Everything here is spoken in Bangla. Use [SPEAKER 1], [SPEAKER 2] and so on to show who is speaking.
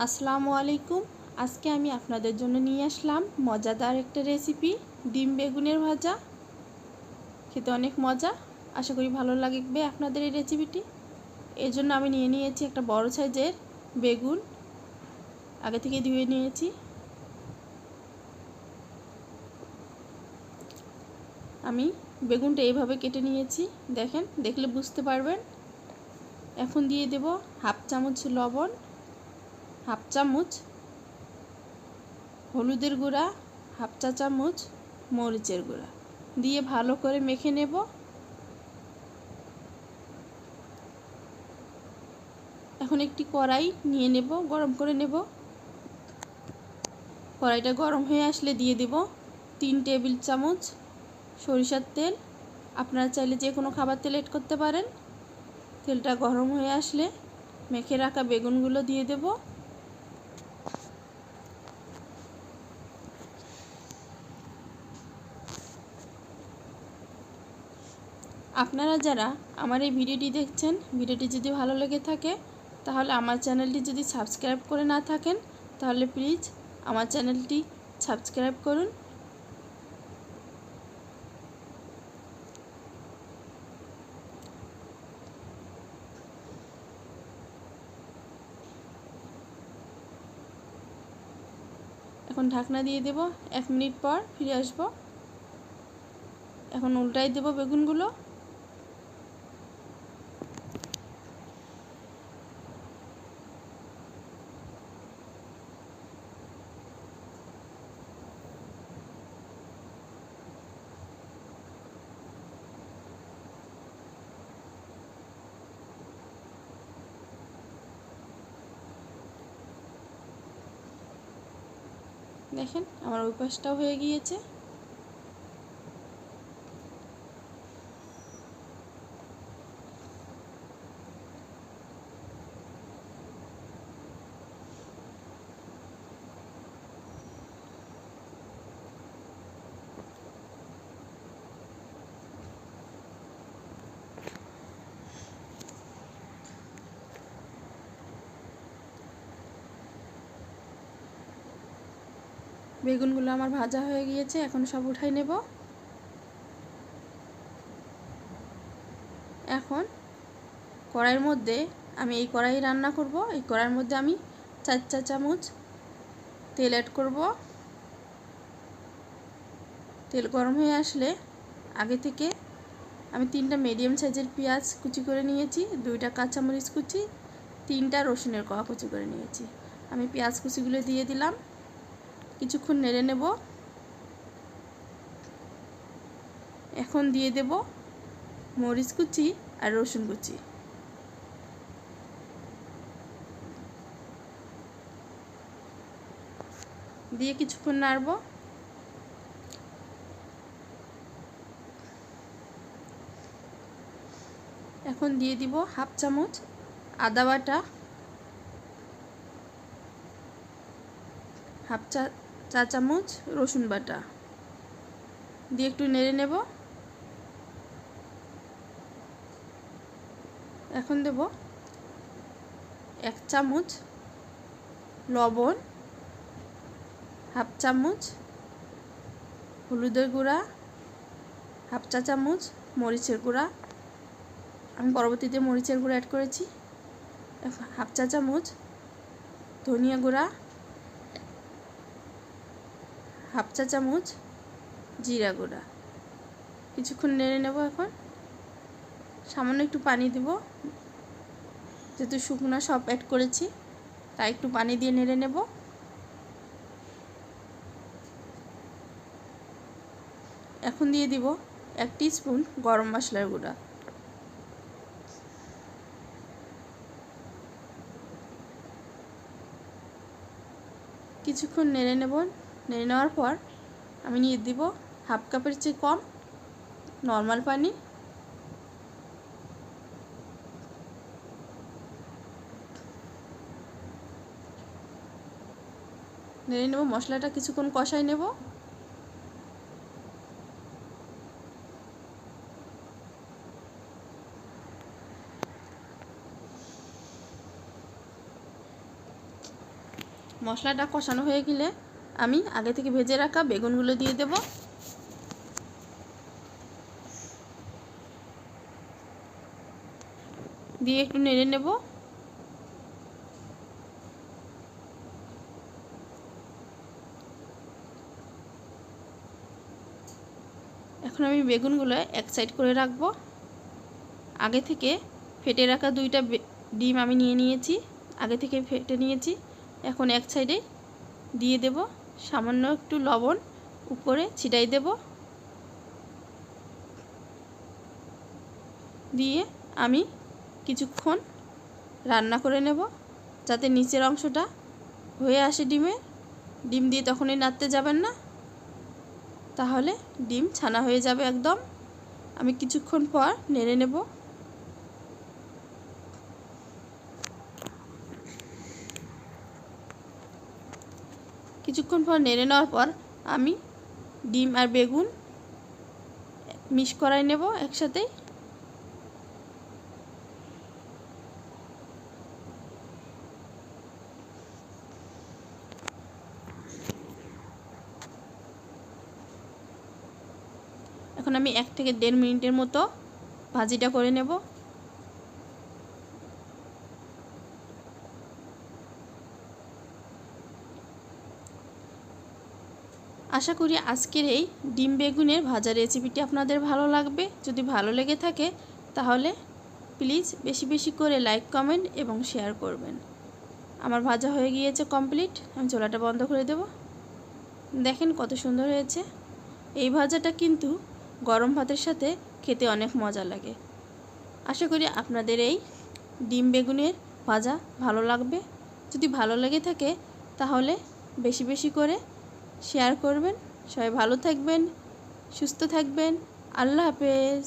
[SPEAKER 1] আসসালামু আলাইকুম। আজকে আমি আপনাদের জন্য নিয়ে আসলাম মজাদার একটা রেসিপি ডিম বেগুনের ভাজা। খেতে অনেক মজা। আশা করি ভালো লাগবে আপনাদের এই রেসিপিটি এর জন্য আমি নিয়ে নিয়েছি একটা বড় সাইজের বেগুন। আগে থেকে ধুয়ে নিয়েছি। আমি বেগুনটা এইভাবে কেটে নিয়েছি। দেখেন, দেখলে বুঝতে পারবেন। এখন দিয়ে দেব হাফ চামচ লবণ। হাফ চামচ হলুদের গুঁড়া, হাফ চা চামচ মরিচের গুঁড়া। দিয়ে ভালো করে মেখে নেব। এখন একটি কড়াই নিয়ে নেব, গরম করে নেব। কড়াইটা গরম হয়ে আসলে দিয়ে দেব তিন টেবিল চামচ সরিষার তেল। আপনারা চাইলে যে কোনো খাবার তেল এড করতে পারেন। তেলটা গরম হয়ে আসলে মেখে রাখা বেগুনগুলো দিয়ে দেবো। আপনারা যারা আমার এই ভিডিওটি দেখছেন, ভিডিওটি যদি ভালো লেগে থাকে, তাহলে আমার চ্যানেলটি যদি সাবস্ক্রাইব করে না থাকেন, তাহলে প্লিজ আমার চ্যানেলটি সাবস্ক্রাইব করুন। এখন ঢাকনা দিয়ে দেব, এক মিনিট পর ফিরে আসব। এখন উল্টাই দেব বেগুনগুলো। দেখেন আমার ওই পাশটাও হয়ে গিয়েছে। বেগুনগুলো আমার ভাজা হয়ে গিয়েছে, এখন সব উঠাই নেব। এখন কড়াইয়ের মধ্যে আমি এই কড়াই রান্না করব, এই কড়াইয়ের মধ্যে আমি চার চা চামচ তেল অ্যাড করব। তেল গরম হয়ে আসলে আগে থেকে আমি তিনটা মিডিয়াম সাইজের পেঁয়াজ কুচি করে নিয়েছি, দুইটা কাঁচামরিচ কুচি, তিনটা রসুনের কোয়া কুচি করে নিয়েছি। আমি পেঁয়াজ কুচিগুলো দিয়ে দিলাম। কিছুক্ষণ নেড়ে নেব। এখন দিয়ে দেব মরিচ কুচি আর রসুন কুচি। দিয়ে কিছুক্ষণ নাড়ব। এখন দিয়ে দিব হাফ চামচ আদা বাটা, হাফ চা চা চামচ রসুন বাটা। দিয়ে একটু নেড়ে নেব। এখন দেব এক চামচ লবণ, হাফ চামচ হলুদের গুঁড়া, হাফ চা চামচ মরিচের গুঁড়া। আমি পরবর্তীতে মরিচের গুঁড়া অ্যাড করেছি। হাফ চা চামচ ধনিয়া গুঁড়া হাফ চা চামচ জিরা গুঁড়া। কিছুক্ষণ নেড়ে নেব এখন। সামান্য একটু পানি দেব। যেহেতু শুকনো সব অ্যাড করেছি, তাই একটু পানি দিয়ে নেড়ে নেব। এখন দিয়ে দিব এক স্পুন গরম মশলার গুঁড়া। কিছুক্ষণ নেড়ে নেব। নেড়ে নেওয়ার পর আমি নিয়ে দিব হাফ কাপের চেয়ে কম নর্মাল পানি। নেড়ে নেব, মশলাটা কিছুক্ষণ কষাই নেব। মশলাটা কষানো হয়ে গেলে আমি আগে থেকে ভেজে রাখা বেগুনগুলো দিয়ে দেব। দিয়ে একটু নেড়ে নেব। এখন আমি বেগুনগুলো এক সাইড করে রাখব। আগে থেকে ফেটে রাখা দুইটা ডিম আমি নিয়ে নিয়েছি। আগে থেকে ফেটে নিয়েছি। এখন এক সাইডে দিয়ে দেব। সামান্য একটু লবণ উপরে ছিটাই দেব। দিয়ে আমি কিছুক্ষণ রান্না করে নেব যাতে নিচের অংশটা হয়ে আসে ডিমে। ডিম দিয়ে তখনই নাড়তে যাবেন না। তাহলে ডিম ছানা হয়ে যাবে একদম। আমি কিছুক্ষণ পর নেড়ে নেব। কিছুক্ষণ পর নেড়ে নেওয়ার পর আমি ডিম আর বেগুন মিক্স করাই নেব একসাথেই এখন আমি এক থেকে দেড় মিনিটের মতো ভাজিটা করে নেব। আশা করি আজকের এই ডিম বেগুনের ভাজা রেসিপিটি আপনাদের ভালো লাগবে। যদি ভালো লেগে থাকে, তাহলে প্লিজ বেশি বেশি করে লাইক, কমেন্ট এবং শেয়ার করবেন। আমার ভাজা হয়ে গিয়েছে কমপ্লিট। আমি চোলাটা বন্ধ করে দেব। দেখেন কত সুন্দর হয়েছে। এই ভাজাটা কিন্তু গরম ভাতের সাথে খেতে অনেক মজা লাগে। আশা করি আপনাদের এই ডিম বেগুনের ভাজা ভালো লাগবে। যদি ভালো লেগে থাকে, তাহলে বেশি বেশি করে শেয়ার করবেন। সবাই ভালো থাকবেন সুস্থ থাকবেন। আল্লাহ হাফেজ।